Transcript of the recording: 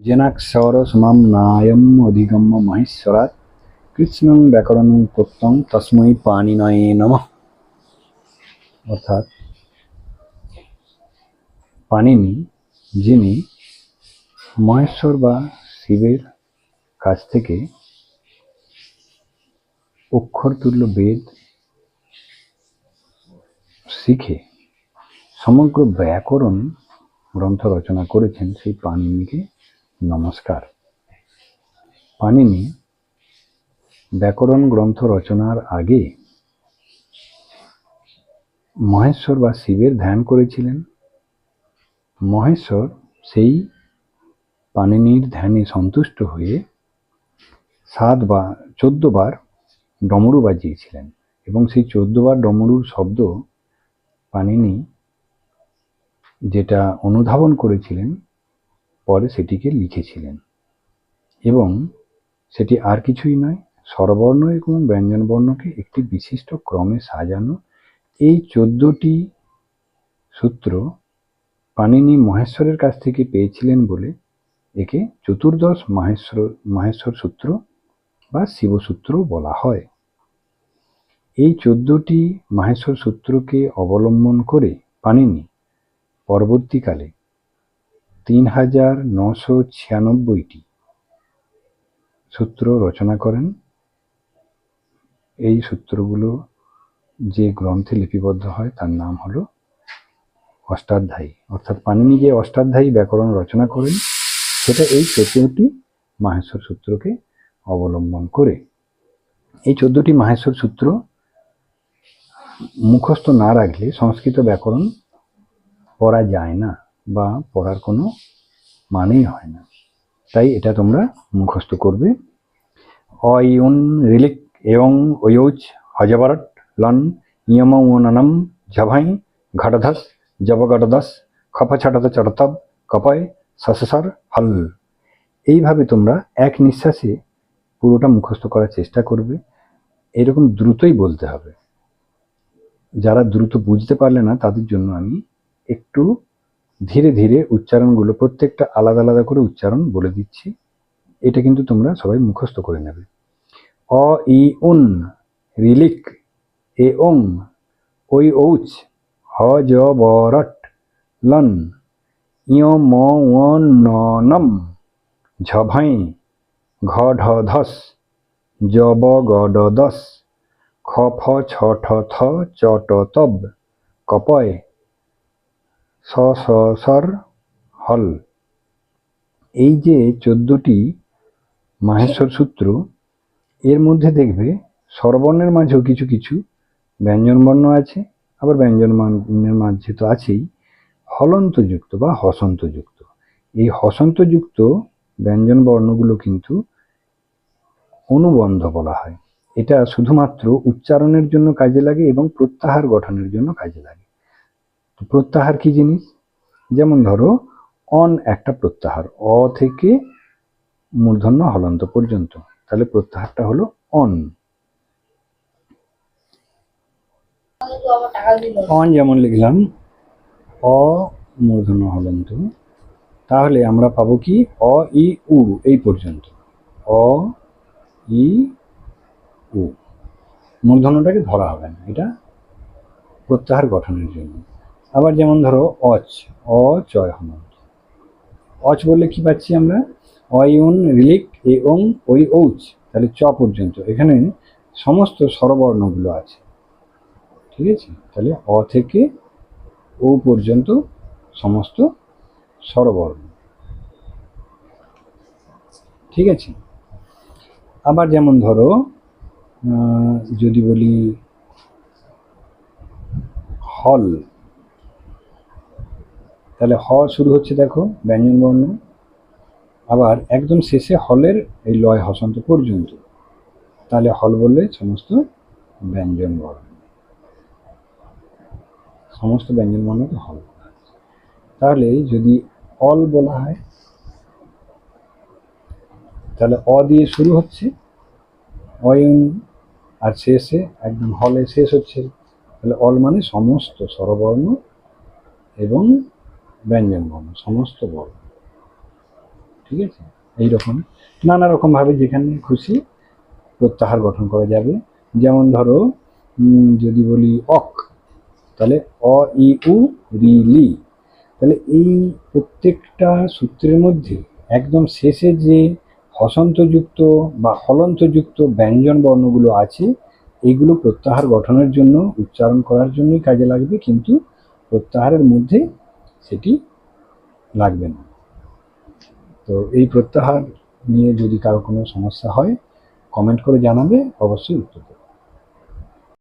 জেনাক্ষরসমাম নায়ম অধিগম্য মহেশ্বরাৎ কৃষ্ণং ব্যাকরণং প্রত্যং তস্মৈ পাণিনয়ে নমঃ। অর্থাৎ পাণিনি, যিনি মহেশ্বর বা শিবের কাছ থেকে অক্ষরতুল্য বেদ শিখে সমগ্র ব্যাকরণ গ্রন্থ রচনা করেছেন সেই পাণিনিকে নমস্কার। পাণিনি ব্যাকরণ গ্রন্থ রচনার আগে মহেশ্বর বা শিবের ধ্যান করেছিলেন। মহেশ্বর সেই পাণিনির ধ্যানে সন্তুষ্ট হয়ে সাত বা চোদ্দ বার ডমরু বাজিয়েছিলেন এবং সেই চোদ্দ বার ডমরুর শব্দ পাণিনি যেটা অনুধাবন করেছিলেন পরে সেটিকে লিখেছিলেন। এবং সেটি আর কিছুই নয়, স্বরবর্ণ এবং ব্যঞ্জনবর্ণকে একটি বিশিষ্ট ক্রমে সাজানো এই চোদ্দটি সূত্র পাণিনি মহেশ্বরের কাছ থেকে পেয়েছিলেন বলে একে চতুর্দশ মাহেশ্বর মাহেশ্বর সূত্র বা শিবসূত্র বলা হয়। এই চোদ্দটি মাহেশ্বর সূত্রকে অবলম্বন করে পাণিনি পরবর্তীকালে তিন হাজার নশো ছিয়ানব্বইটি সূত্র রচনা করেন। এই সূত্রগুলো যে গ্রন্থে লিপিবদ্ধ হয় তার নাম হলো অষ্টাধ্যায়ী। অর্থাৎ পানিনি যে অষ্টাধ্যায়ী ব্যাকরণ রচনা করেন, সেটা এই চোদ্দটি মাহেশ্বর সূত্রকে অবলম্বন করে। এই চোদ্দটি মাহেশ্বর সূত্র মুখস্থ না রাখলে সংস্কৃত ব্যাকরণ পড়া যায় না। বা পড়ার কোনো মানেই হয় না। তাই এটা তোমরা মুখস্থ করবে। অয়ুন রিলিক এবং ওয়ুজ হজবরট লন ইয়মনম ঝভাই ঘটধস জবগটদস খপ ছটত চটতব কপয় সসসর হল। এইভাবে তোমরা এক নিঃশ্বাসে পুরোটা মুখস্থ করার চেষ্টা করবে। এরকম দ্রুতই বলতে হবে। যারা দ্রুত বুঝতে পারলে না, তাদের জন্য আমি একটু ধীরে ধীরে উচ্চারণগুলো প্রত্যেকটা আলাদা আলাদা করে উচ্চারণ বলে দিচ্ছি। এটা কিন্তু তোমরা সবাই মুখস্থ করে নেবে। অ, ই, উন, রিলিক, এ, ওং, ওই, ঔচ, হ, জ, ব, রট, লন, ইয়, ম ন ঝভাই ঘ, ঢ, ধস, জ, ব, গ, ড খ, ফ, ছ, ঠ, থ, চ, ট, তব, কপয় স স, সর, হল। এই যে চোদ্দটি মাহেশ্বর সূত্র, এর মধ্যে দেখবে স্বরবর্ণের মাঝেও কিছু কিছু ব্যঞ্জনবর্ণ আছে, আবার ব্যঞ্জন বর্ণের মাঝে তো আছেই, হলন্তযুক্ত বা হসন্তযুক্ত। এই হসন্তযুক্ত ব্যঞ্জন বর্ণগুলো কিন্তু অনুবন্ধ বলা হয়। এটা শুধুমাত্র উচ্চারণের জন্য কাজে লাগে এবং প্রত্যাহার গঠনের জন্য কাজে লাগে। প্রত্যাহার কি জিনিস? যেমন ধরো, অন একটা প্রত্যাহার, অ থেকে মূর্ধন্য হলন্ত পর্যন্ত। তাহলে প্রত্যাহারটা হলো অন। অন যেমন লিখলাম, অ মূর্ধন্য হলন্ত। তাহলে আমরা পাবো কি? অ ই উ, এই পর্যন্ত। অ ই উ। মূর্ধন্যটাকে ধরা হবে না, এটা প্রত্যাহার গঠনের জন্য। আবার যেমন ধরো, অচ অ চয় হলন্ত অচ বললে কি পাচ্ছি আমরা? অয়ুন রিলিক এ ওং ওই ঔচ তাহলে চ পর্যন্ত। এখানে সমস্ত স্বরবর্ণগুলো আছে। ঠিক আছে? তাহলে অ থেকে ও পর্যন্ত সমস্ত স্বরবর্ণ। ঠিক আছে? আবার যেমন ধরো যদি বলি হল তাহলে হ শুরু হচ্ছে দেখো, ব্যঞ্জন বর্ণ। আবার একদম শেষে হলের এই লয় হসন্ত পর্যন্ত। তাহলে হল বললে সমস্ত ব্যঞ্জন বর্ণ। সমস্ত ব্যঞ্জন বর্ণকে হল। তাহলে যদি অল বলা হয়, তাহলে অ দিয়ে শুরু হচ্ছে, অয়ন, আর শেষে একদম হলে শেষ হচ্ছে। তাহলে অল মানে সমস্ত স্বরবর্ণ এবং ব্যঞ্জন বর্ণ, সমস্ত বর্ণ। ঠিক আছে? এইরকম। নানা রকমভাবে যেখানে খুশি প্রত্যাহার গঠন করা যাবে। যেমন ধরো যদি বলি অক, তাহলে অ, ই, উ, রি, লি। তাহলে এই প্রত্যেকটা সূত্রের মধ্যে একদম শেষে যে হসন্তযুক্ত বা হলন্তযুক্ত ব্যঞ্জন বর্ণগুলো আছে এইগুলো প্রত্যাহার গঠনের জন্য, উচ্চারণ করার জন্যই কাজে লাগবে। কিন্তু প্রত্যাহারের মধ্যে সেটি লাগবে না। তো এই প্রত্যাহার নিয়ে যদি কারও কোনো সমস্যা হয় কমেন্ট করে জানাবে, অবশ্যই উত্তর